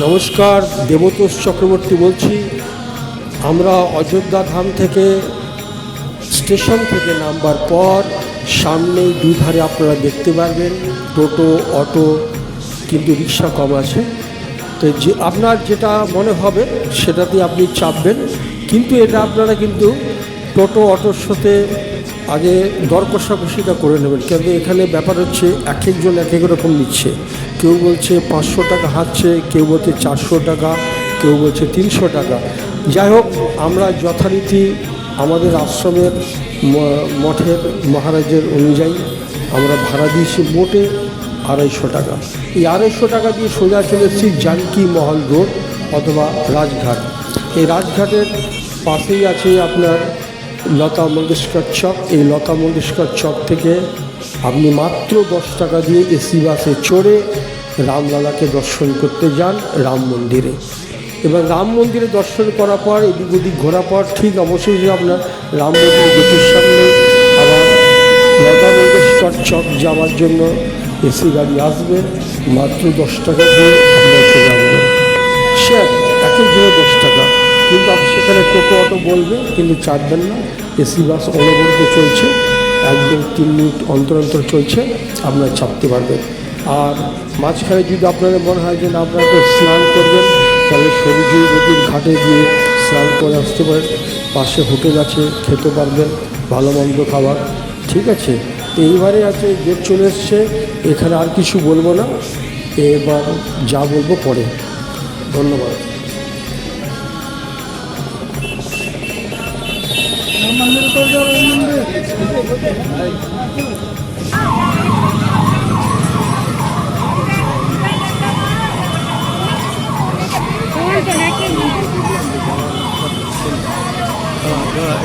নমস্কার, দেবতোষ চক্রবর্তী বলছি। আমরা অযোধ্যা ধাম থেকে স্টেশন থেকে নামবার পর সামনেই দুধারে আপনারা দেখতে পারবেন টোটো, অটো, কিন্তু রিক্সা কম আছে। তো যে আপনার যেটা মনে হবে সেটাতে আপনি চাপবেন। কিন্তু এটা আপনারা কিন্তু টোটো, অটোর সাথে আগে দর কষাকষিটা করে নেবেন। কেন? এখানে ব্যাপার হচ্ছে এক একজন এক এক রকম নিচ্ছে। কেউ বলছে পাঁচশো টাকা হাঁটছে, কেউ বলছে চারশো টাকা, কেউ বলছে তিনশো টাকা। যাই হোক, আমরা যথারীতি আমাদের আশ্রমের মঠের মহারাজের অনুযায়ী আমরা ভাড়া দিয়েছি মোটে আড়াইশো টাকা। এই আড়াইশো টাকা দিয়ে সোজা চলে এসেছি জানকী মহল রোড অথবা রাজঘাট। এই রাজঘাটের পাশেই আছে আপনার লতা মঙ্গেশকর চক। এই লতা মঙ্গেশকর চক থেকে আপনি মাত্র দশ টাকা দিয়ে এসি বাসে চড়ে রামলালাকে দর্শন করতে যান রাম মন্দিরে। এবং রাম মন্দিরে দর্শন করার পর, এদিক ওদিক ঘোরা পর ঠিক অবশ্যই যে আপনার রাম মন্দির গেটের সামনে আবার লতা চক যাওয়ার জন্য এসি গাড়ি আসবে। মাত্র দশ টাকা দিয়ে আপনার চলে আসবেন সে এক একজনে দশ টাকা। কিন্তু আপনি সেখানে টোটো অটো বলবে, কিন্তু চাপবেন না। এসি বাস অনবরত চলছে। একদম তিন মিনিট অন্তর অন্তর চলছে আপনারা চাপতে পারবেন আর মাঝখানে যদি আপনাদের মনে হয় যে আপনারা স্নান করবেন, তাহলে সবজি নদীর ঘাটে গিয়ে স্নান করে আসতে পারেন। পাশে হোটেল আছে, খেতে পারবেন, ভালো মন্দ খাবার। ঠিক আছে? এইবারে আছে ডেট চলে এসছে, এখানে আর কিছু বলব না, এবার যা বলব পরে। ধন্যবাদ।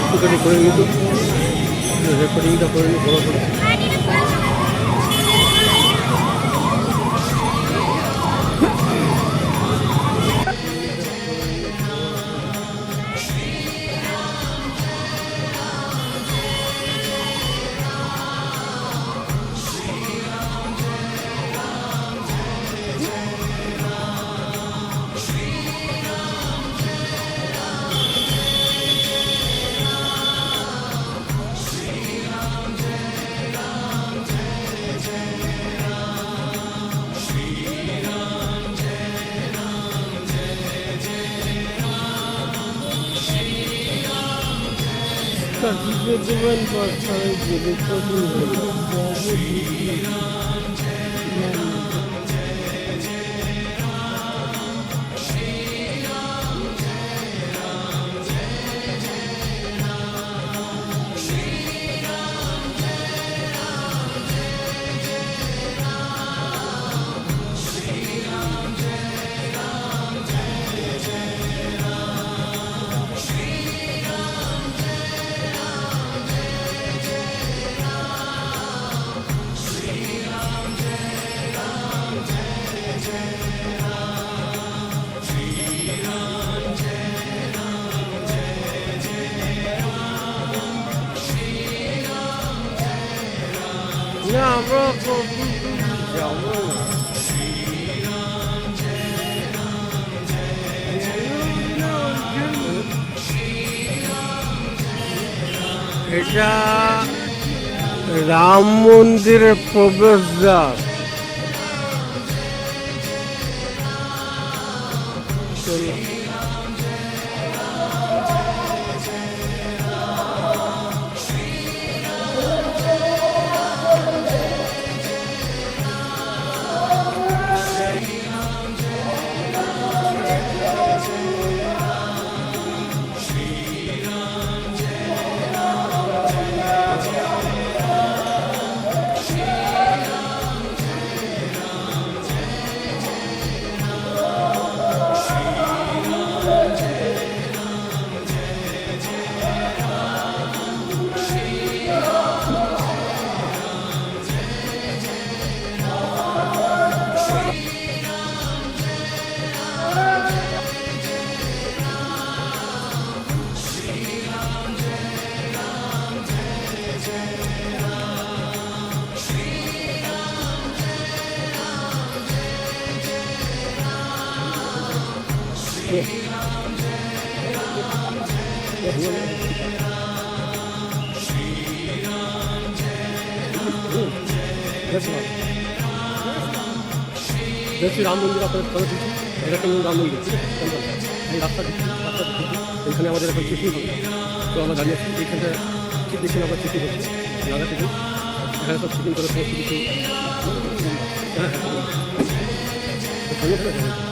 একটুখানি করে নিত রেকর্ডিংটা করে নিই বড় করে না এটা রাম মন্দিরের প্রবেশদ্বার চলো। দেখছি রাম মন্দির আপনার কথা দিচ্ছি এটা রাম মন্দির এই রাস্তা দিচ্ছি রাস্তা দিচ্ছি এখানে আমাদের এখন চিঠি হবে তো আমরা দাঁড়িয়ে আছি এইখানটা ঠিক চিঠি হচ্ছে লাগা থেকে এখানে সব চিকেন করে সমস্ত কিছু হ্যাঁ হ্যাঁ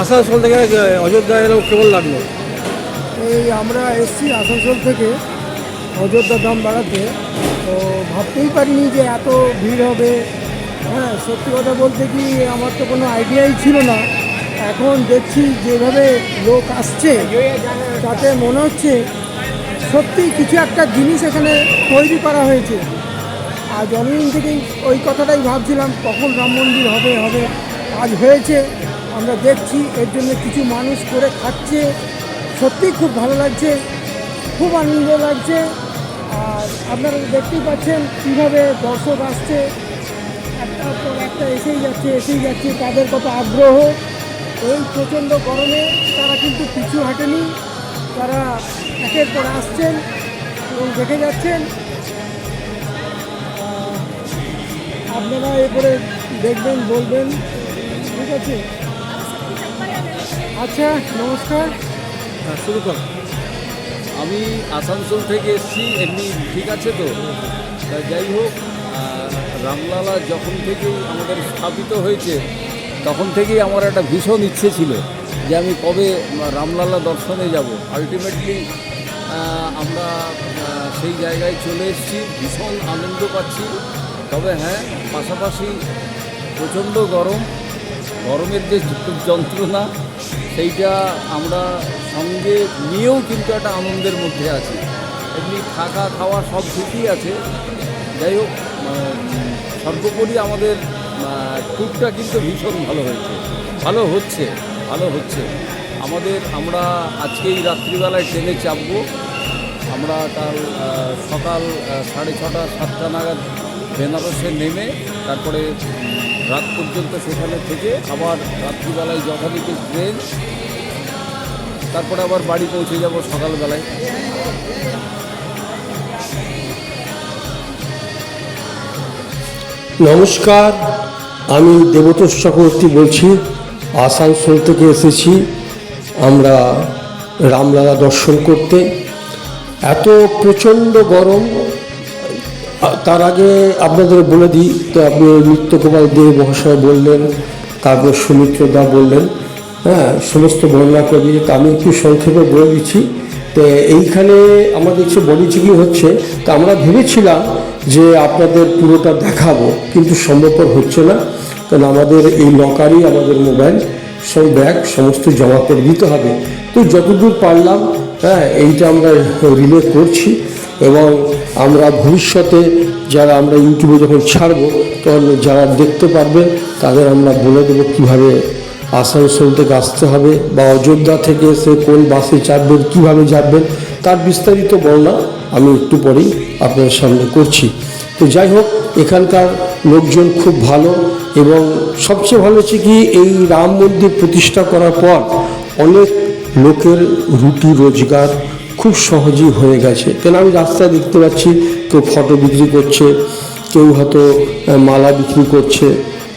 আসানসোল থেকে অযোধ্যা এরকম কেমন লাগল? এই আমরা এসছি আসানসোল থেকে অযোধ্যা দাম বাড়াতে। তো ভাবতেই পারিনি যে এত ভিড় হবে। হ্যাঁ সত্যি কথা বলতে কি আমার তো কোনো আইডিয়াই ছিল না। এখন দেখছি যেভাবে লোক আসছে, তাতে মনে হচ্ছে সত্যি কিছু একটা জিনিস এখানে তৈরি করা হয়েছে। আর জন্মদিন থেকেই ওই কথাটাই ভাবছিলাম, কখন রাম মন্দির হবে হবে, আজ হয়েছে, আমরা দেখছি, এর জন্য কিছু মানুষ করে খাচ্ছে। সত্যি খুব ভালো লাগছে, খুব আনন্দ লাগছে। আর আপনারা দেখতেই পাচ্ছেন কীভাবে দর্শক আসছে। একটার পর একটা এসেই যাচ্ছে এসেই যাচ্ছে তাদের কত আগ্রহ এই প্রচণ্ড গরমে তারা কিন্তু পিছু হাঁটেনি তারা একের পর আসছেন এবং দেখে যাচ্ছেন আপনারা এরপরে দেখবেন বলবেন ঠিক আছে আচ্ছা নমস্কার শুরু কর আমি আসানসোল থেকে এসেছি, এমনি ঠিক আছে তো? যাই হোক রামলালা যখন থেকেই আমাদের স্থাপিত হয়েছে, তখন থেকেই আমার একটা ভীষণ ইচ্ছে ছিল যে আমি কবে রামলালা দর্শনে যাব। আলটিমেটলি আমরা সেই জায়গায় চলে এসেছি, ভীষণ আনন্দ পাচ্ছি। তবে হ্যাঁ পাশাপাশি প্রচণ্ড গরম, গরমের যে যন্ত্রণা, সেইটা আমরা সঙ্গে নিয়েও কিন্তু একটা আনন্দের মধ্যে আছি। এমনি থাকা, খাওয়া সব ঠিকই আছে। যাই হোক সর্বোপরি আমাদের ট্যুরটা কিন্তু ভীষণ ভালো হয়েছে। ভালো হচ্ছে ভালো হচ্ছে। আমাদের, আমরা আজকেই রাত্রিবেলায় ট্রেনে চাপবো। আমরা কাল সকাল সাড়ে ছটা, সাতটা নাগাদ বেনারসে নেমে তারপরে রাত পর্যন্ত সেখানে থেকে আবার রাত্রিবেলায় যথারীতি ট্রেন, তারপরে আবার বাড়ি পৌঁছে যাব সকালবেলায়। নমস্কার, আমি দেবতোষ চক্রবর্তী বলছি। আসানসোল থেকে এসেছি। আমরা রামলালা দর্শন করতে। এত প্রচণ্ড গরম। তার আগে আপনাদের বলে দিই, তো আপনি নিত্যগোপাল দেব মহাশয় বললেন তারপর সুমিত্র দা বললেন হ্যাঁ সমস্ত বর্ণনা করে আমি একটু সংক্ষেপে বলে দিচ্ছি। তো এইখানে আমাদের কিছু বডি চেকিং হচ্ছে, তো আমরা ভেবেছিলাম যে আপনাদের পুরোটা দেখাবো, কিন্তু সম্ভবপর হচ্ছে না। কারণ আমাদের এই লকারই আমাদের মোবাইল, সব ব্যাগ, সমস্ত জমা করে দিতে হবে। তো যতদূর পারলাম হ্যাঁ এইটা আমরা রিলে করছি এবং আমরা ভবিষ্যতে যারা আমরা ইউটিউবে যখন ছাড়বো, তখন যারা দেখতে পারবেন তাদের আমরা বলে দেবো কীভাবে আসানসোল থেকে আসতে হবে বা অযোধ্যা থেকে সে কোন বাসে চাপবেন, কীভাবে যাবেন তার বিস্তারিত বর্ণনা আমি একটু পরেই আপনার সামনে করছি। তো যাই হোক, এখানকার লোকজন খুব ভালো এবং সবচেয়ে ভালো হচ্ছে কি, এই রাম মন্দির প্রতিষ্ঠা করার পর অনেক লোকের রুটি রোজগার খুব সহজেই হয়ে গেছে। কেন আমি রাস্তায় দেখতে পাচ্ছি, কেউ ফটো বিক্রি করছে, কেউ হয়তো মালা বিক্রি করছে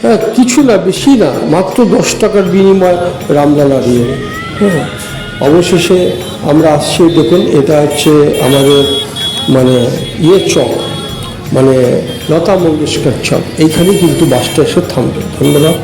হ্যাঁ কিছু না, বেশি না, মাত্র দশ টাকার বিনিময় রামলালা দিয়ে। হ্যাঁ অবশেষে আমরা আসছি দেখুন, এটা হচ্ছে আমাদের মানে ইয়ে চক মানে লতা মঙ্গেশকর চক। এইখানেই কিন্তু বাসটা এসে থামবে। ধন্যবাদ।